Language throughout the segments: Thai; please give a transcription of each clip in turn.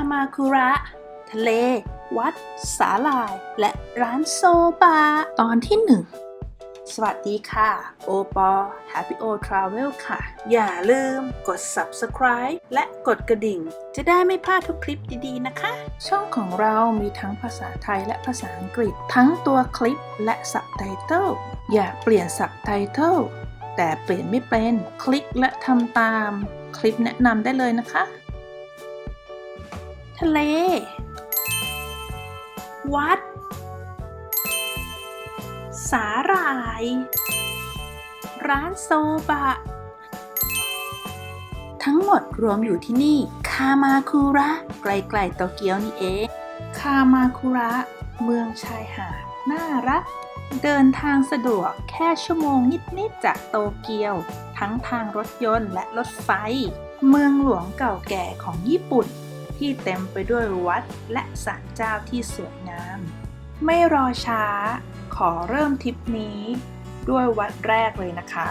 ามาคุระ ทะเล วัด สาลาย และร้านโซบะ ตอนที่หนึ่ง สวัสดีค่ะ โอปอ Happy O Travel ค่ะ อย่าลืมกด subscribe และกดกระดิ่ง จะได้ไม่พลาดทุกคลิปดีๆนะคะ ช่องของเรามีทั้งภาษาไทยและภาษาอังกฤษ ทั้งตัวคลิปและสับไตเติลอย่าเปลี่ยนสับไตเติลแต่เปลี่ยนไม่เป็น คลิกและทำตาม คลิปแนะนำได้เลยนะคะ ทะเล วัด สาหร่าย ร้านโซบะ ทั้งหมดรวมอยู่ที่นี่ คามาคุระ ไกลๆโตเกียวนี่เอง คามาคุระ เมืองชายหาดน่ารัก เดินทางสะดวกแค่ชั่วโมงนิด ๆ จากโตเกียว ทั้งทางรถยนต์และรถไฟ เมืองหลวงเก่าแก่ของญี่ปุ่น ที่เต็มไปด้วยวัดและศาลเจ้าที่สวยงาม ไม่รอช้า ขอเริ่มทริปนี้ ด้วยวัดแรกเลยนะคะ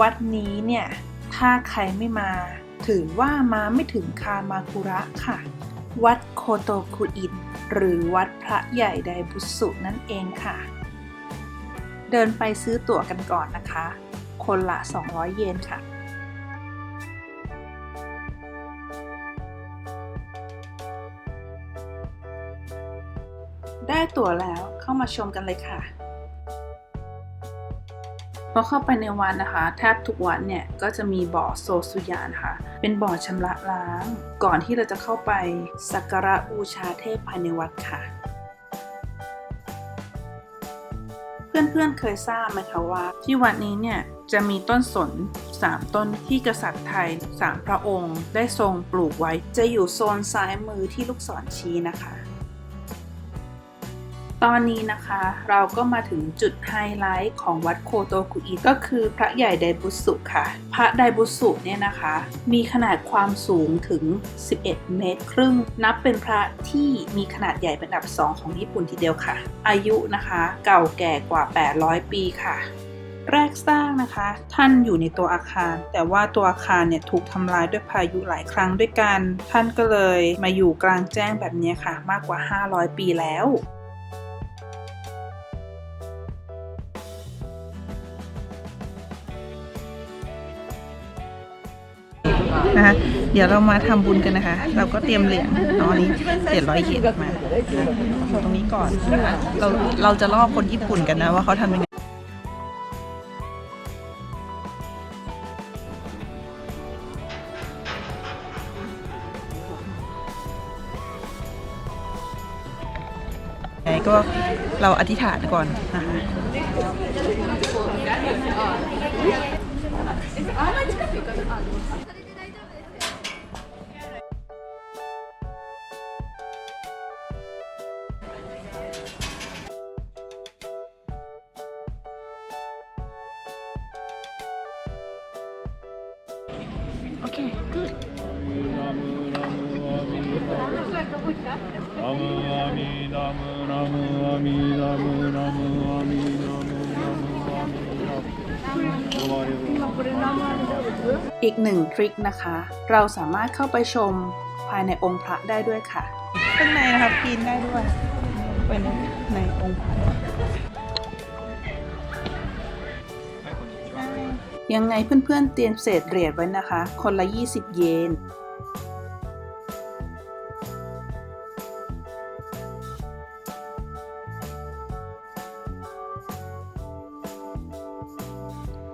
วัดนี้เนี่ย ถ้าใครไม่มา ถือว่ามาไม่ถึงคามาคุระค่ะ วัดโคโตคุอินหรือวัดพระใหญ่ไดบุสุนั่นเองค่ะ เดินไปซื้อตั๋วกันก่อนนะคะ คนละ 200 เยนค่ะ ได้ตั๋วแล้วเข้ามาชมกันเลยค่ะพอเข้าไปในวัดนะคะแทบทุกวัดเนี่ยก็จะมีบ่อโซซุยานค่ะ เป็นบ่อชำระล้าง ก่อนที่เราจะเข้าไปสักการะบูชาเทพภายในวัดค่ะ เพื่อนๆเคยทราบไหมคะว่า ที่วัดนี้เนี่ยจะมีต้นสน 3 ต้นที่กษัตริย์ไทย 3 พระองค์ ได้ทรงปลูกไว้ จะอยู่โซนซ้ายมือที่ลูกศรชี้นะคะ ตอนนี้นะคะเราก็มาถึงจุดไฮไลท์ของวัดโคโตคุอิก็คือพระใหญ่ไดบุสุค่ะ พระไดบุสุเนี่ยนะคะ มีขนาดความสูงถึง 11 เมตร ครึ่ง นับเป็นพระที่มีขนาดใหญ่เป็นอันดับ 2 ของญี่ปุ่นทีเดียวค่ะ อายุนะคะเก่าแก่กว่า 800 ปีค่ะแรกสร้างนะคะ ท่านอยู่ในตัวอาคาร แต่ว่าตัวอาคารเนี่ยถูกทำลายด้วยพายุหลายครั้งด้วยกัน ท่านก็เลยมาอยู่กลางแจ้งแบบนี้ค่ะ มากกว่า 500 ปีแล้ว นะคะเดี๋ยวเรามาทำบุญกันนะคะ เราก็เตรียมเหรียญเนาะอันนี้เหรียญร้อยเยนมาตรงนี้ก่อนเราเราจะลอกคนญี่ปุ่นกันนะว่าเขาทำยังไงไงก็เราอธิษฐานก่อนนะคะ わりอีกหนึ่งทริคนะคะ เราสามารถเข้าไปชมภายในองค์พระได้ด้วยค่ะ ข้างในนะคะปีนได้ด้วย ไปในในองค์พระยังไงเพื่อนๆเตรียมเศษเหรียญไว้นะคะ คนละ 20 เยน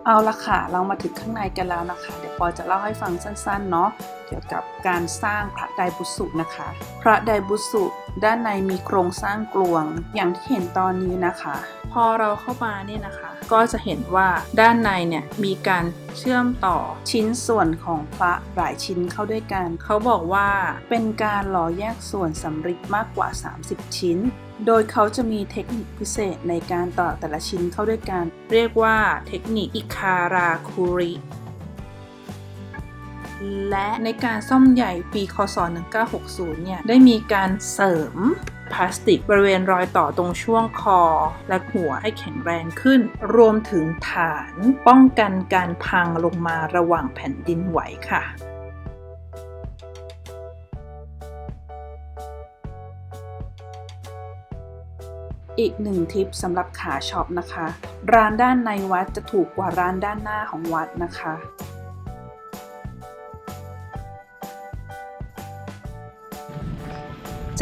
เอาละค่ะ เรามาถึงข้างในกันแล้วนะคะ เดี๋ยวปอจะเล่าให้ฟังสั้นๆ เนาะเกี่ยวกับการสร้างพระไดบุสุนะคะ พระไดบุสุด้านในมีโครงสร้างกลวงอย่างที่เห็นตอนนี้นะคะ พอเราเข้ามาเนี่ยนะคะ ก็จะเห็นว่าด้านในเนี่ยมีการเชื่อมต่อชิ้นส่วนของพระหลายชิ้นเข้าด้วยกัน เขาบอกว่าเป็นการหล่อแยกส่วนสำริดมากกว่า 30 ชิ้น โดยเขาจะมีเทคนิคพิเศษในการต่อแต่ละชิ้นเข้าด้วยกัน เรียกว่าเทคนิคอิคาราคุริ และในการซ่อมใหญ่ปีคศ 1960 เนี่ย ได้มีการเสริมพลาสติกบริเวณรอยต่อตรงช่วงคอ และหัวให้แข็งแรงขึ้น รวมถึงฐานป้องกันการพังลงมาระหว่างแผ่นดินไหวค่ะ อีกหนึ่งทิปสำหรับขาช็อปนะคะ ร้านด้านในวัดจะถูกกว่าร้านด้านหน้าของวัดนะคะ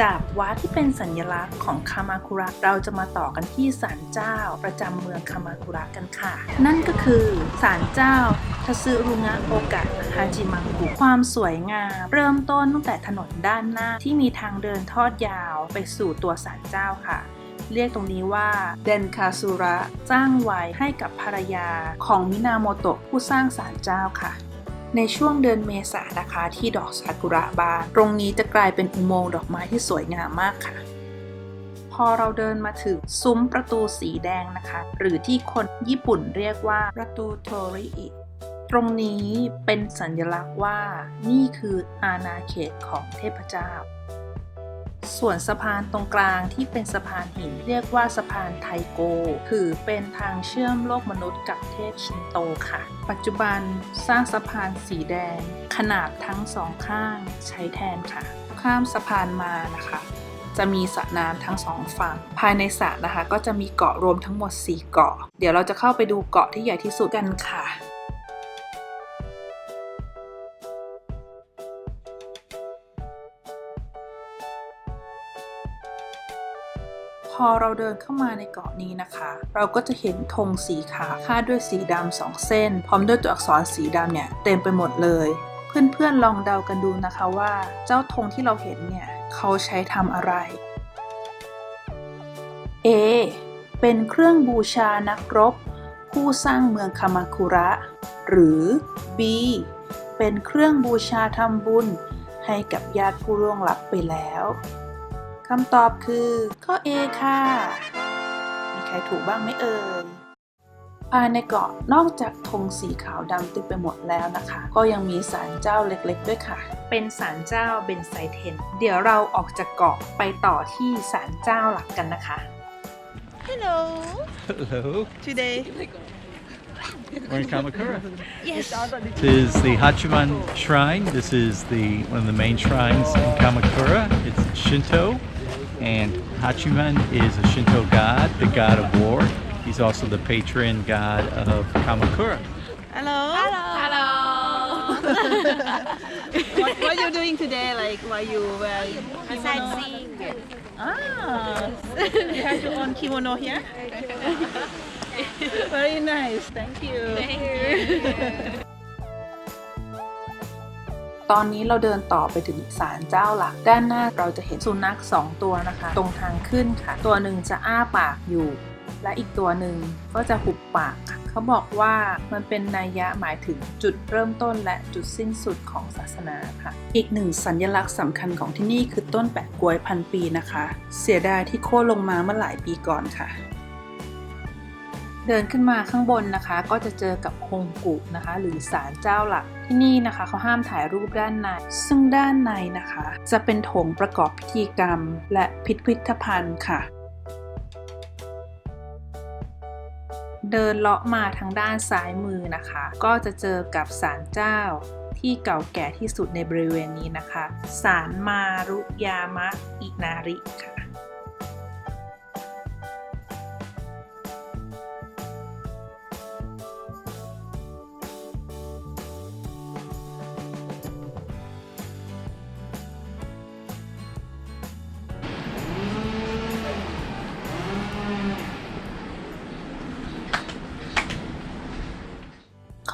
จากวัดที่เป็นสัญลักษณ์ของคามาคุระเราจะมาต่อกันที่ศาลเจ้าประจำเมืองคามาคุระกันค่ะ นั่นก็คือศาลเจ้าทัซึรุงะโอกะฮาจิมังกุความสวยงาม เริ่มต้นตั้งแต่ถนนด้านหน้าที่มีทางเดินทอดยาวไปสู่ตัวศาลเจ้าค่ะ เรียกตรงนี้ว่าเดนคาซูระสร้างไว้ให้กับภรรยาของมินาโมโตะผู้สร้างศาลเจ้าค่ะในช่วงเดือนเมษานะคะที่ดอกซากุระบาน ตรงนี้จะกลายเป็นอุโมงค์ดอกไม้ที่สวยงามมากค่ะ พอเราเดินมาถึงซุ้มประตูสีแดงนะคะ หรือที่คนญี่ปุ่นเรียกว่าประตูโทริอิตรงนี้เป็นสัญลักษณ์ว่านี่คืออาณาเขตของเทพเจ้า ส่วนสะพานตรงกลางที่เป็นสะพานหินเรียกว่าสะพานไทโก ถือเป็นทางเชื่อมโลกมนุษย์กับเทพชินโตค่ะ ปัจจุบันสร้างสะพานสีแดง ขนาดทั้งสองข้างใช้แทนค่ะ ข้ามสะพานมานะคะจะมีสระน้ำทั้งสองฝั่ง ภายในสระนะคะ ก็จะมีเกาะรวมทั้งหมด 4 เกาะ เดี๋ยวเราจะเข้าไปดูเกาะที่ใหญ่ที่สุดกันค่ะ พอเราเดินเข้ามาในเกาะนี้นะคะ เราก็จะเห็นธงสีขาวคาดด้วยสีดำสองเส้น พร้อมด้วยตัวอักษรสีดำเนี่ยเต็มไปหมดเลย เพื่อนๆลองเดากันดูนะคะว่า เจ้าธงที่เราเห็นเนี่ยเขาใช้ทำอะไร A เป็นเครื่องบูชานักรบ ผู้สร้างเมืองคามาคุระ หรือ B เป็นเครื่องบูชาทำบุญให้กับญาติผู้ร่วงลับไปแล้ว คำตอบคือ ข้อ A ค่ะ มีใครถูกบ้างไหมเอ่ยภายในเกาะนอกจากธงสีขาวดำเต็มไปหมดแล้วนะคะ ก็ยังมีศาลเจ้าเล็กๆ ด้วยค่ะ เป็นศาลเจ้าเบนไซเทน เดี๋ยวเราออกจากเกาะไปต่อที่ศาลเจ้าหลักกันนะคะ Hello. Hello. Today. We're in Kamakura. Yes. This is the Hachiman Shrine. This is the one of the main shrines in Kamakura. It's Shinto, and Hachiman is a Shinto god, the god of war. He's also the patron god of Kamakura. Hello. Hello. what, what are you doing today? Like, why you wear Sightseeing. Ah, you have your own kimono here. Very nice. Thank you. Thank you. ตอนนี้เราเดินต่อไปถึงศาลเจ้าหลัก ด้านหน้าเราจะเห็นสุนัขสองตัวนะคะ ตรงทางขึ้นค่ะ ตัวหนึ่งจะอ้าปากอยู่ และอีกตัวหนึ่งก็จะหุบปากค่ะเขาบอกว่ามันเป็นนัยยะหมายถึงจุดเริ่มต้นและจุดสิ้นสุดของศาสนาค่ะ อีกหนึ่งสัญลักษณ์สำคัญของที่นี่คือต้นแปะกล้วยพันปีนะคะ เสียดายที่โค่นลงมาเมื่อหลายปีก่อนค่ะ เดินขึ้นมาข้างบนนะคะ ก็จะเจอกับฮงกุนะคะ หรือศาลเจ้าหลักที่นี่นะคะเขาห้ามถ่ายรูปด้านใน ซึ่งด้านในนะคะ จะเป็นโถงประกอบพิธีกรรม และพิพิธภัณฑ์ค่ะ เดินเลาะมาทางด้านซ้ายมือนะคะ ก็จะเจอกับศาลเจ้าที่เก่าแก่ที่สุดในบริเวณนี้นะคะ ศาลมารุยามะอินาริค่ะ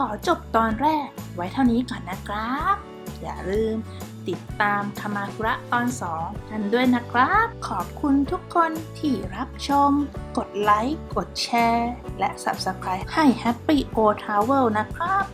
ขอจบตอนแรกไว้เท่านี้ก่อนนะครับ อย่าลืมติดตามคามาคุระตอน 2 กันด้วยนะครับ ขอบคุณทุกคนที่รับชม กดไลค์ กดแชร์ และ Subscribe ให้ Happy O Travel นะครับ